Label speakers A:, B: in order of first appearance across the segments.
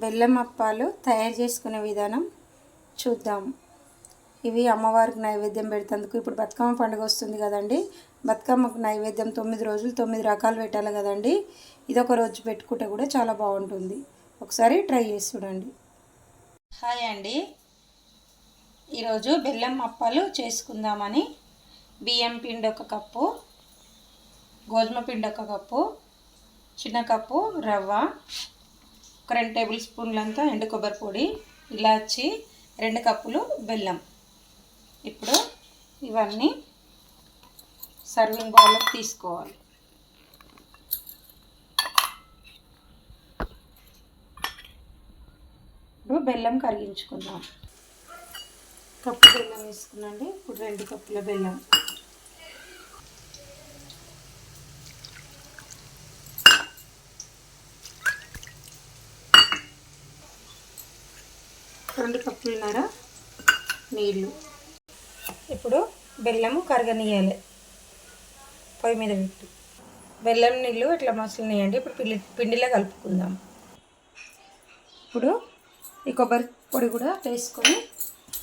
A: బెల్లం అప్పాలు తయారు చేసుకునే విధానం చూద్దాం. ఇవి అమ్మవారికి నైవేద్యం పెడతందుకు. ఇప్పుడు బతుకమ్మ పండుగ వస్తుంది కదండి. బతుకమ్మకు నైవేద్యం తొమ్మిది రోజులు తొమ్మిది రకాలు పెట్టాలి కదండి. ఇది ఒక రోజు పెట్టుకుంటే కూడా చాలా బాగుంటుంది. ఒకసారి ట్రై చేసి చూడండి. హాయ్ అండి. ఈరోజు బెల్లం అప్పాలు చేసుకుందామని బియ్యం పిండి ఒక కప్పు గోధుమ పిండి ఒక కప్పు చిన్న కప్పు రవ్వ ఒక రెండు టేబుల్ స్పూన్లంతా ఎండు కొబ్బరి పొడి ఇలాచి రెండు కప్పులు బెల్లం. ఇప్పుడు ఇవన్నీ సర్వింగ్ బౌల్లోకి తీసుకోవాలి. ఇప్పుడు బెల్లం కరిగించుకుందాం. కప్పు బెల్లం వేసుకున్నాండి. ఇప్పుడు రెండు కప్పుల బెల్లం. రెండు కప్పులున్నర నీళ్ళు. ఇప్పుడు బెల్లము కరగనీయాలి పొయ్యి మీద పెట్టి. బెల్లం నీళ్ళు ఇట్లా మసలనియండి ఇప్పుడు పిండి పిండిలో కలుపుకుందాం. ఇప్పుడు ఈ కొబ్బరి పొడి కూడా వేసుకొని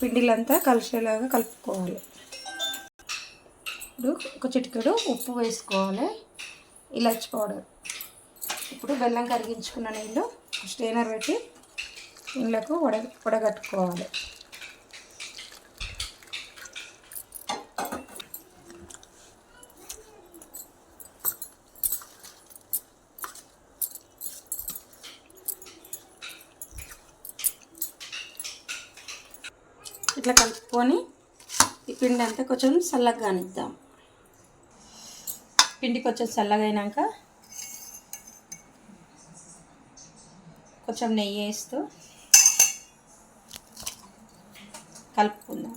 A: పిండిలంతా కలిసేలాగా కలుపుకోవాలి. ఇప్పుడు ఒక చిటికెడు ఉప్పు వేసుకోవాలి. ఇలాచి పౌడర్. ఇప్పుడు బెల్లం కరిగించుకున్న నీళ్ళు స్టేనర్ పెట్టి ఇండ్లకు వడ వడగట్టుకోవాలి. ఇట్లా కలుపుకొని ఈ పిండి అంతా కొంచెం చల్లగా కానిద్దాం పిండి కొంచెం చల్లగా అయినాక కొంచెం నెయ్యి వేస్తూ కలుపుకుందాం.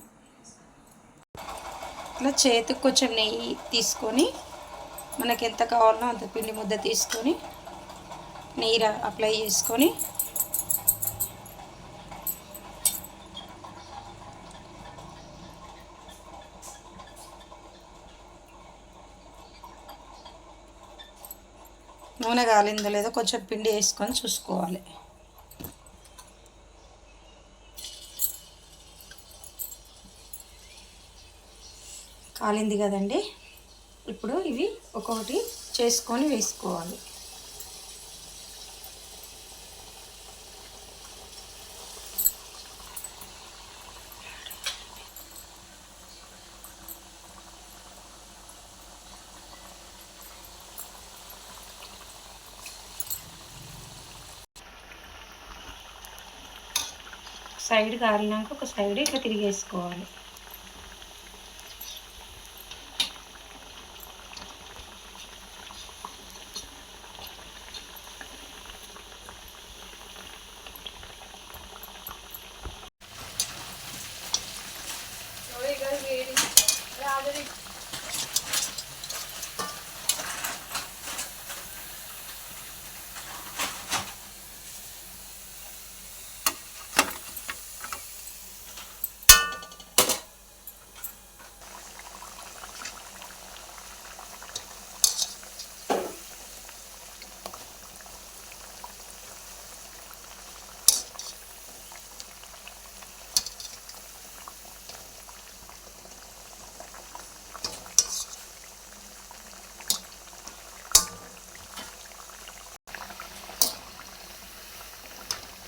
A: ఇట్లా చేతికి కొంచెం నెయ్యి తీసుకొని మనకి ఎంత కావాలో అంత పిండి ముద్ద తీసుకొని నెయ్యి అప్లై చేసుకొని నూనె కాలిందో లేదో కొంచెం పిండి వేసుకొని చూసుకోవాలి. కాలింది కదండి. ఇప్పుడు ఇవి ఒక్కొక్కటి చేసుకొని వేసుకోవాలి. సైడ్ కాలినాక ఒక సైడ్ ఇట్లా తిరిగేసుకోవాలి.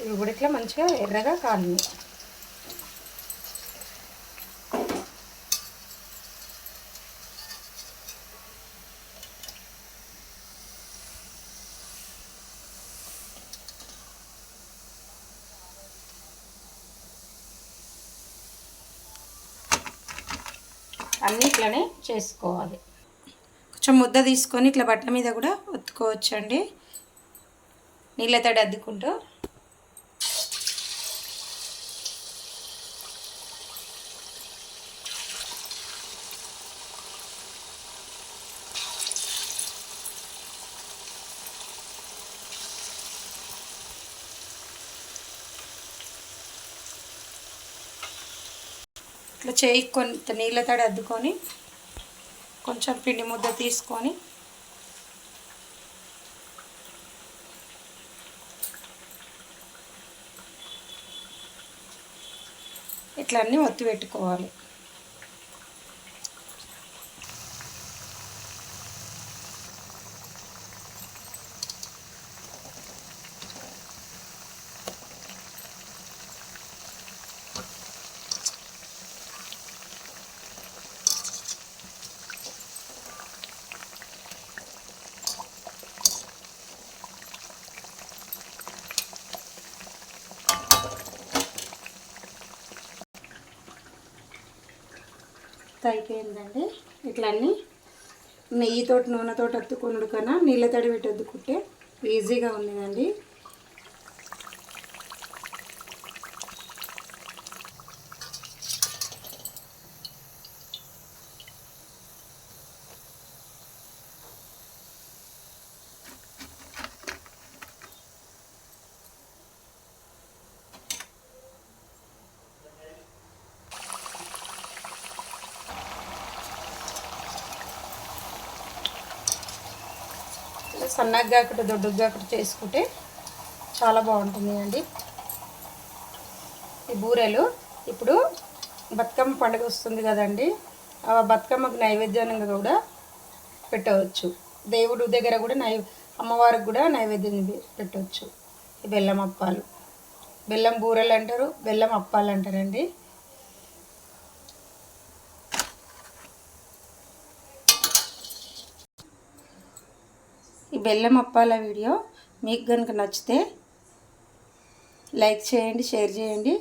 A: ఇవి కూడా ఇట్లా మంచిగా ఎర్రగా కాలి అన్నీ ఇట్లనే చేసుకోవాలి. కొంచెం ముద్ద తీసుకొని ఇట్లా బట్ట మీద కూడా ఒత్తుకోవచ్చండి. నీళ్ళ తడి అద్దుకుంటూ ఇట్లా చేయి కొంత నీళ్ళ తడి అద్దుకొని కొంచెం పిండి ముద్ద తీసుకొని ఇట్లా అన్నీ ఒత్తి పెట్టుకోవాలి. అయిపోయిందండి. ఇట్లా అన్నీ నెయ్యితోటి నూనెతోటి అద్దుకున్నాడు కన్నా నీళ్ళ తడి పెట్టి అద్దుకుంటే ఈజీగా ఉన్నదండి సన్నగా కాకుండా దొడ్డుగా కాకుండా చేసుకుంటే చాలా బాగుంటుంది అండి ఈ బూరెలు ఇప్పుడు బతుకమ్మ పండుగ వస్తుంది కదండి. ఆ బతుకమ్మకు నైవేద్యంగా కూడా పెట్టవచ్చు. దేవుడు దగ్గర కూడా నై అమ్మవారికి కూడా నైవేద్యం పెట్టవచ్చు. ఈ బెల్లం అప్పాలు. బెల్లం బూరెలు అంటారు బెల్లం అప్పాలు అంటారండి. ఈ బెల్లం అప్పాల వీడియో మీకు కనుక నచ్చితే లైక్ చేయండి షేర్ చేయండి.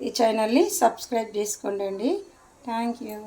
A: ఈ ఛానల్ని సబ్స్క్రైబ్ చేసుకోండి థ్యాంక్ యూ